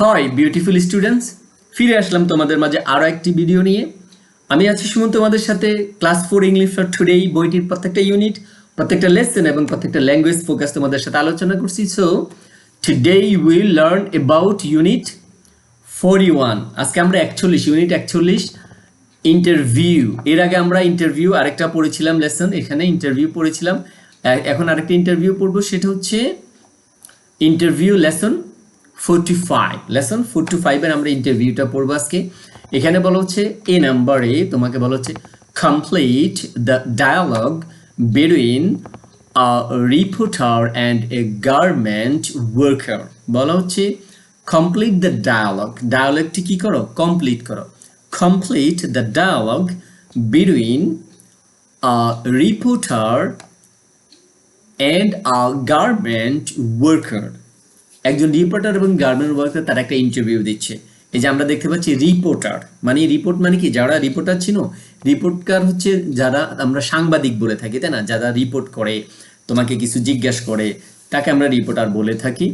Hi beautiful students ফিরে আসলাম তোমাদের মাঝে আরও একটি ভিডিও নিয়ে। আমি আছি সুমন, তোমাদের সাথে class four English for today বইটির প্রত্যেকটা ইউনিট প্রত্যেকটা লেসন এবং প্রত্যেকটা ল্যাঙ্গুয়েজ ফোকাস তোমাদের সাথে আলোচনা করছি। So today will learn about unit forty one আজকে আমরা একচল্লিশ ইউনিট একচল্লিশ ইন্টারভিউ এর আগে আমরা ইন্টারভিউ আরেকটা পড়েছিলাম লেসন এখানে ইন্টারভিউ পড়েছিলাম। এখন আরেকটা ইন্টারভিউ পড়ব, সেটা হচ্ছে interview lesson forty five lesson forty ফাইভের আমরা ইন্টারভিউটা পড়ব আজকে। এখানে বলা হচ্ছে, এ নাম্বারে তোমাকে বলা হচ্ছে complete the dialogue between reporter and a garment worker বলা হচ্ছে কমপ্লিট দ্য ডায়ালগ ডায়ালগটি কি করো? কমপ্লিট করো। Complete the dialogue between reporter and a garment worker একজন রিপোর্টার এবং গার্মেন্ট ওয়ার্কার তার একটা ইন্টারভিউ দিচ্ছে। এই যে আমরা দেখতে পাচ্ছি রিপোর্টার মানে রিপোর্ট মানে কি? যারা রিপোর্টার ছিল রিপোর্টার হচ্ছে যারা আমরা সাংবাদিক বলে থাকি, তাই না? যারা রিপোর্ট করে, তোমাকে কিছু জিজ্ঞাসা করে, তাকে আমরা রিপোর্টার বলে থাকি।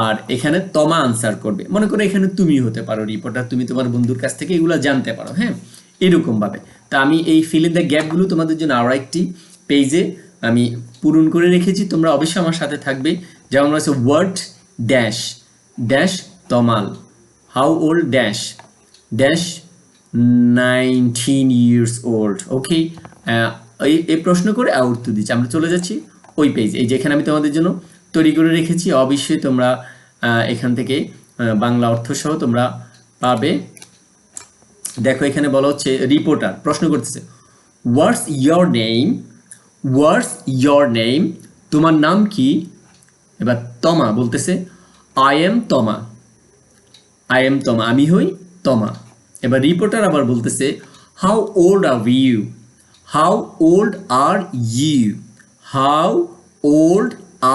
আর এখানে তমা আনসার করবে। মনে করো এখানে তুমি হতে পারো রিপোর্টার তুমি তোমার বন্ধুর কাছ থেকে এগুলো জানতে পারো হ্যাঁ? এরকম ভাবে তা আমি এই ফিল ইন দ্য গ্যাপগুলো তোমাদের জন্য আরও একটি পেজে আমি পূরণ করে রেখেছি। তোমরা অবশ্যই আমার সাথে থাকবে। যেমন আছে word dash dash Tamal how old dash dash nineteen years old okay এই প্রশ্ন করে আর উত্তর দিচ্ছি। আমরা চলে যাচ্ছি ওই পেজ এই যেখানে আমি তোমাদের জন্য তৈরি করে রেখেছি, অবশ্যই তোমরা এখান থেকে বাংলা অর্থ সহ তোমরা পাবে। দেখো, এখানে বলা হচ্ছে রিপোর্টার প্রশ্ন করতেছে what's your name what's your name তোমার নাম কি? এবার তমা বলতেছে I am Toma. I am Toma, আমি হই তমা। এবার রিপোর্টার আবার বলতেছে how old are you how old are you how old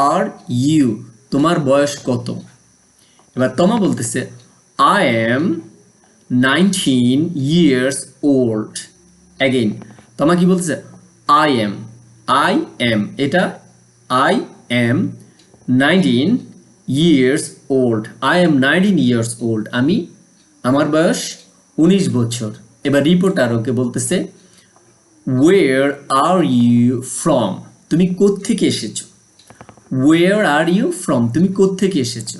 are you তোমার বয়স কত? এবার তমা বলতেছে I am nineteen years old again Toma কি বলতেছে আই এম আই এম এটা I am nineteen years old I am nineteen years old আমি, আমার বয়স উনিশ বছর। এবার রিপোর্টার ওকে বলতেছে ওয়ের আর ইউ ফ্রম তুমি কোত্থেকে এসেছ? ওয়ের আর ইউ ফ্রম তুমি কোত্থেকে এসেছ?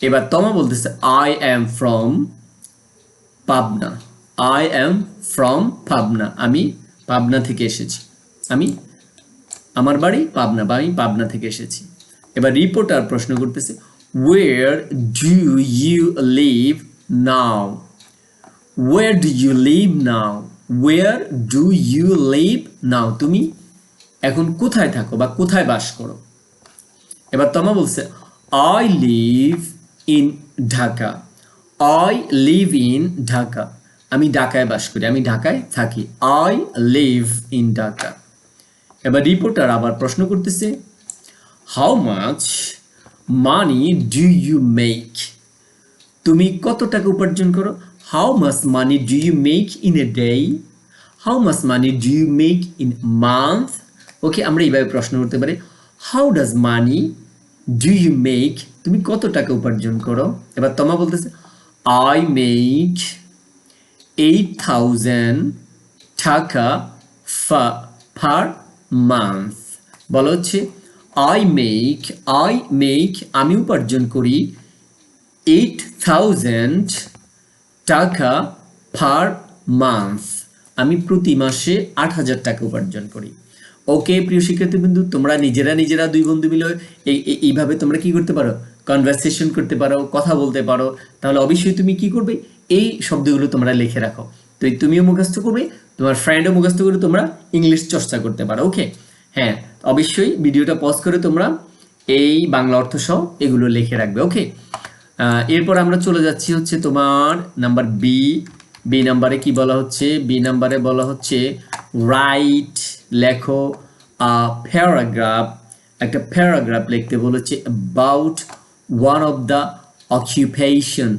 এবার তমা বলতেছে I am from Pabna I am from Pabna আমি পাবনা থেকে এসেছি। আমি, আমার বাড়ি পাবনা বা আমি পাবনা থেকে এসেছি। এবার রিপোর্টার প্রশ্ন করতেছে where do you live now where do you live now where do you live now তুমি এখন কোথায় থাকো বা কোথায় বাস করো? এবার তমা বলছে I live in Dhaka I live in Dhaka আমি ঢাকায় বাস করি, আমি ঢাকায় থাকি। আই লিভ ইন ঢাকা এবার রিপোর্টার আবার প্রশ্ন করতেছে how much money do you make তুমি কত টাকা উপার্জন করো? How much money do you make in a day how much money do you make in month okay আমরা এইভাবে প্রশ্ন করতে পারি। How does money do you make তুমি কত টাকা উপার্জন করো? এবার তোমা বলতেছে আই মেক এইট থাউজেন্ড টাকা পার মান্থ বলা হচ্ছে আই মেক আই মেক আমি উপার্জন করি এইট থাউজেন্ড টাকা পার মান্থ আমি প্রতি মাসে আট হাজার টাকা উপার্জন করি। ওকে, প্রিয় শিক্ষার্থী বন্ধু তোমরা নিজেরা নিজেরা দুই বন্ধু মিলে এই, এই- এইভাবে তোমরা কি করতে পারো? কনভারসেশন করতে পারো, কথা বলতে পারো। তাহলে অবশ্যই তুমি কি করবে? এই শব্দগুলো তোমরা লিখে রাখো। তো তুমিও মুখস্থ করবে, তোমার ফ্রেন্ডও মুখস্থ করে তোমরা ইংলিশ চর্চা করতে পারো। ওকে হ্যাঁ অবশ্যই ভিডিওটা পজ করে তোমরা এই বাংলা অর্থ সহ এগুলো লিখে রাখবে ওকে এরপর আমরা চলে যাচ্ছি হচ্ছে তোমার নাম্বার বি বি নাম্বারে কি বলা হচ্ছে? বি নাম্বারে বলা হচ্ছে রাইট লেখো প্যারাগ্রাফ একটা প্যারাগ্রাফ লিখতে বলেছে about one of the occupation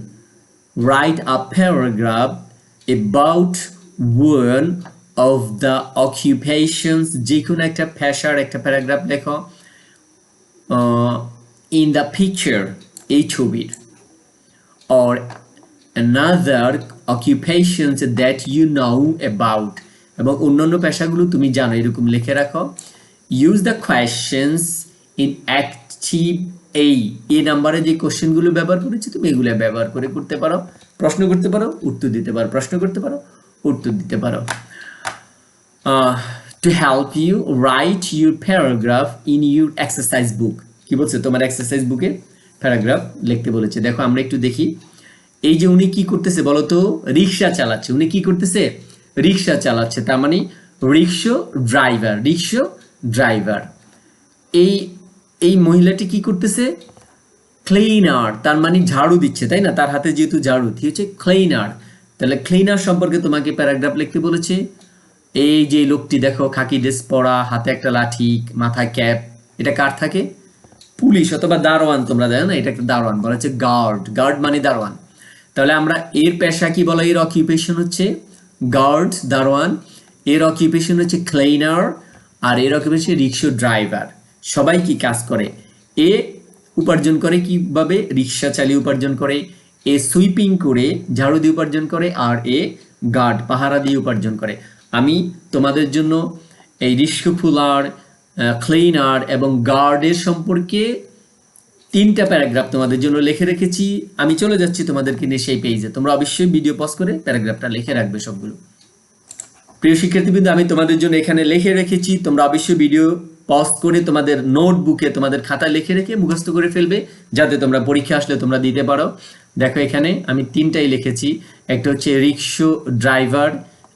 write a paragraph about one of the occupations যে কোনো একটা পেশার একটা প্যারাগ্রাফ লেখো ইন দ্য পিকচার এই ছবির। Or another occupations that you know about এবং অন্যান্য পেশাগুলো তুমি জানো, এরকম লিখে রাখো। Use the questions in active এই এই নাম্বারে যে কোশ্চেনগুলো ব্যবহার করেছি, তুমি এগুলো ব্যবহার করে করতে পারো। প্রশ্ন করতে পারো, উত্তর দিতে পারো। প্রশ্ন করতে পারো, উত্তর দিতে পারো। To help you write your paragraph in your exercise book কি বলছে? তোমার এক্সারসাইজ বুকে প্যারাগ্রাফ লিখতে বলেছে। দেখো, আমরা একটু দেখি। এই যে উনি কি করতেছে বলো তো রিক্সা চালাচ্ছে। উনি কি করতেছে? রিক্সা চালাচ্ছে। তার মানে রিক্সো ড্রাইভার রিক্সো ড্রাইভার এই এই মহিলাটি কি করতেছে? ক্লিনার তার মানে ঝাড়ু দিচ্ছে, তাই না? তার হাতে যেহেতু ঝাড়ু কি হচ্ছে ক্লিনার তাহলে ক্লিনার সম্পর্কে তোমাকে প্যারাগ্রাফ লিখতে বলেছে। এই যে লোকটি দেখো, খাকি ড্রেস পরা, হাতে একটা লাঠি, মাথায় ক্যাপ, এটা কার থাকে? পুলিশ অথবা দারোয়ান তোমরা, জানো না? এটা একটা দারোয়ান বলা হচ্ছে গার্ড গার্ড মানে দারোয়ান। তাহলে আমরা এর পেশা কি বলা? এর অকিউপেশন হচ্ছে গার্ড, দারোয়ান, এর অকিউপেশন হচ্ছে ক্লিনার আর এর অকিউপেশন রিক্সা ড্রাইভার। সবাই কি কাজ করে? এ উপার্জন করে কীভাবে? রিক্সা চালিয়ে উপার্জন করে, এ সুইপিং করে, ঝাড়ু দিয়ে উপার্জন করে, আর এ গার্ড, পাহারা দিয়ে উপার্জন করে। আমি তোমাদের জন্য এই রিক্সা ফুলার ক্লিনার এবং গার্ডের সম্পর্কে তিনটা প্যারাগ্রাফ তোমাদের জন্য লিখে রেখেছি। আমি চলে যাচ্ছি তোমাদেরকে নিয়ে সেই পেজে তোমরা অবশ্যই ভিডিও পজ করে প্যারাগ্রাফটা লিখে রাখবে সবগুলো। প্রিয় শিক্ষার্থীবৃন্দ, আমি তোমাদের জন্য এখানে লিখে রেখেছি। তোমরা অবশ্যই ভিডিও পজ করে তোমাদের নোটবুকে তোমাদের খাতায় লিখে রেখে মুখস্থ করে ফেলবে, যাতে তোমরা পরীক্ষা আসলে তোমরা দিতে পারো। দেখো এখানে আমি তিনটাই লিখেছি। একটা হচ্ছে রিক্সো ড্রাইভার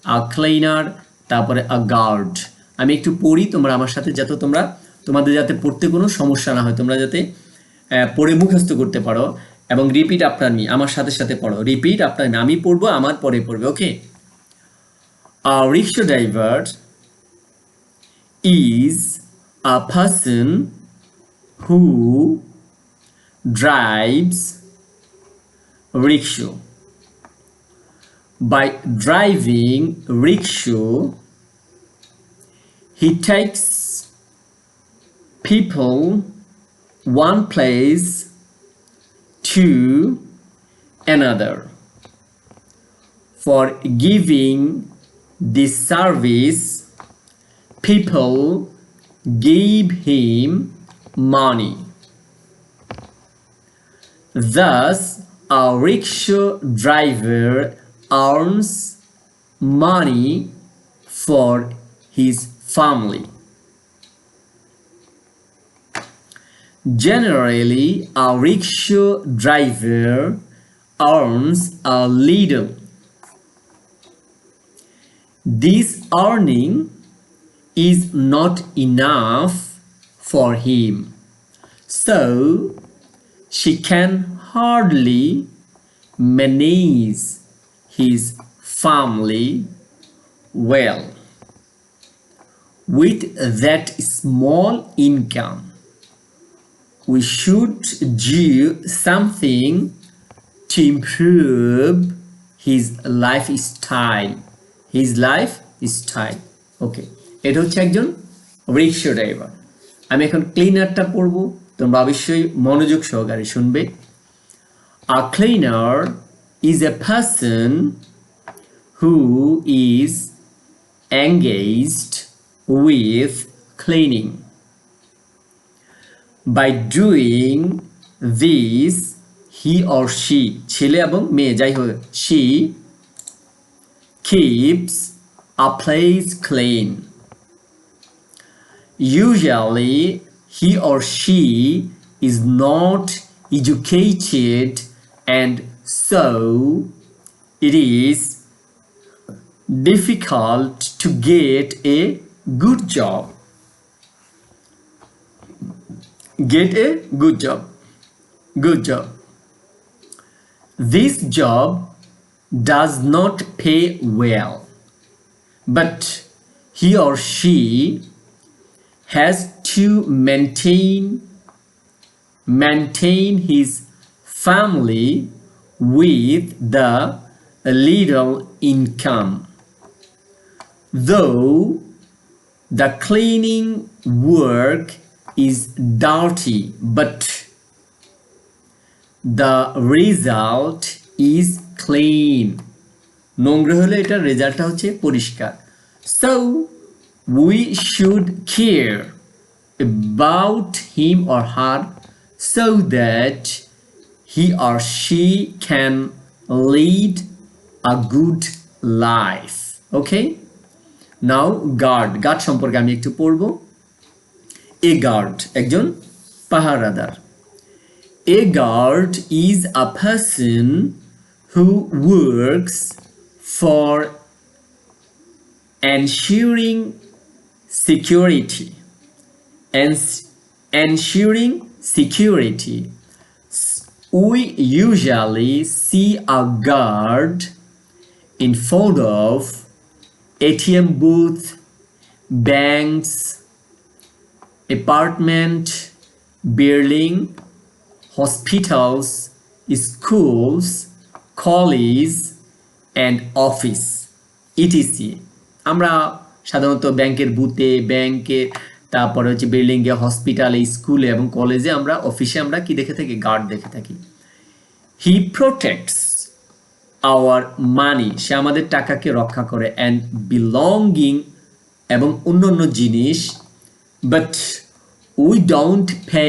আ ক্লিনার তারপরে আ গার্ড আমি একটু পড়ি, তোমরা আমার সাথে যাতে তোমরা, তোমাদের যাতে পড়তে কোনো সমস্যা না হয়, তোমরা যাতে পড়ে মুখস্থ করতে পারো। এবং রিপিট আপনার মি আমার সাথে সাথে পড়ো। রিপিট আপনার আমি পড়ব, আমার পরে পড়বে okay a rickshaw driver is a person who drives rickshaw. By driving rickshaw, he takes people one place to another. For giving this service, people give him money. Thus, a rickshaw driver earns money for his family. Generally, a rickshaw driver earns a little. This earning is not enough for him. So, she can hardly manage his family well. With that small income, we should do something to improve his lifestyle. His lifestyle. Okay এটা হচ্ছে একজন রিক্সা driver আমি এখন ক্লিনারটা পড়ব তোমরা অবশ্যই মনোযোগ সহকারে শুনবে A cleaner is a person who is engaged with cleaning. By doing this, he or she ছেলে এবং মেয়ে যাই হোক she keeps a place clean. Usually, he or she is not educated and so it is difficult to get a good job. Get a good job. Good job. This job does not pay well, but he or she has to maintain maintain his family with the little income. Though the cleaning work is dirty, but the result is clean নোংরা হলে এটার রেজাল্টটা হচ্ছে পরিষ্কার so we should care about him or her so that he or she can lead a good life okay now guard guard সম্পর্কে আমি একটু পড়ব এ গার্ড একজন পাহারাদার A guard is a person who works for ensuring security and ensuring security. We usually see a guard in front of ATM booth, banks, apartment, building, hospitals, schools, colleges and office etc আমরা সাধারণত ব্যাংকের বুথে ব্যাংকে তারপরে হচ্ছে বিল্ডিংয়ে হসপিটালে স্কুলে এবং কলেজে আমরা অফিসে আমরা কি দেখে থাকি? গার্ড দেখে থাকি। হি প্রোটেক্টস আওয়ার মানি সে আমাদের টাকাকে রক্ষা করে। অ্যান্ড বিলঙ্গিং এবং অন্য অন্য জিনিস। But we don't pay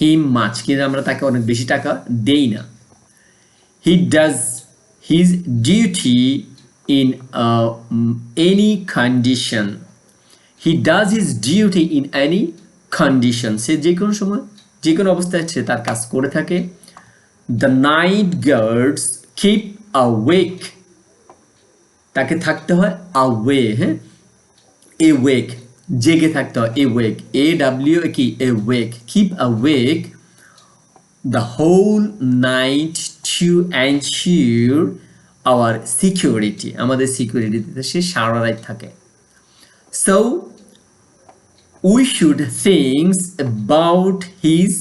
him much কিন্তু আমরা তাকে অনেক বেশি টাকা দেই না। He does his duty in any condition he does his duty in any condition সে যে কোনো সময়, যে কোনো অবস্থায় সে তার কাজ করে থাকে। The night guards keep awake তাকে থাকতে হয় আওয়ে হ্যাঁ? এ ওয়েক জেগে থাকতে হয় এ ওয়েক এ ডাব্লিউ কি? Awake keep awake the whole night to ensure our security আমাদের সিকিউরিটিতে সে সারা রাত থাকে। So we should think about his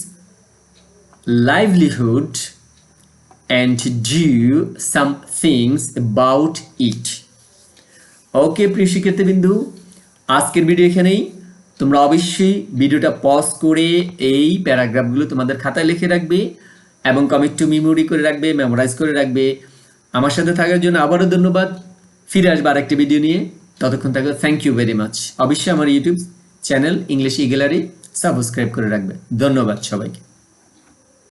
livelihood and do some things about it. Okay প্রিয় শিক্ষার্থীবৃন্দু, আজকের ভিডিও এখানেই। তোমরা অবশ্যই ভিডিওটা পজ করে এই প্যারাগ্রাফগুলো তোমাদের খাতায় লিখে রাখবে এবং কমিট টু মেমোরি করে রাখবে মেমোরাইজ করে রাখবে। আমার সাথে থাকার জন্য আবারও ধন্যবাদ। ফিরে আসব আরেকটি ভিডিও নিয়ে। ততক্ষণ থাকবে থ্যাংক ইউ ভেরি মাচ অবশ্যই আমার YouTube channel English gallery subscribe করে রাখবে। ধন্যবাদ সবাইকে।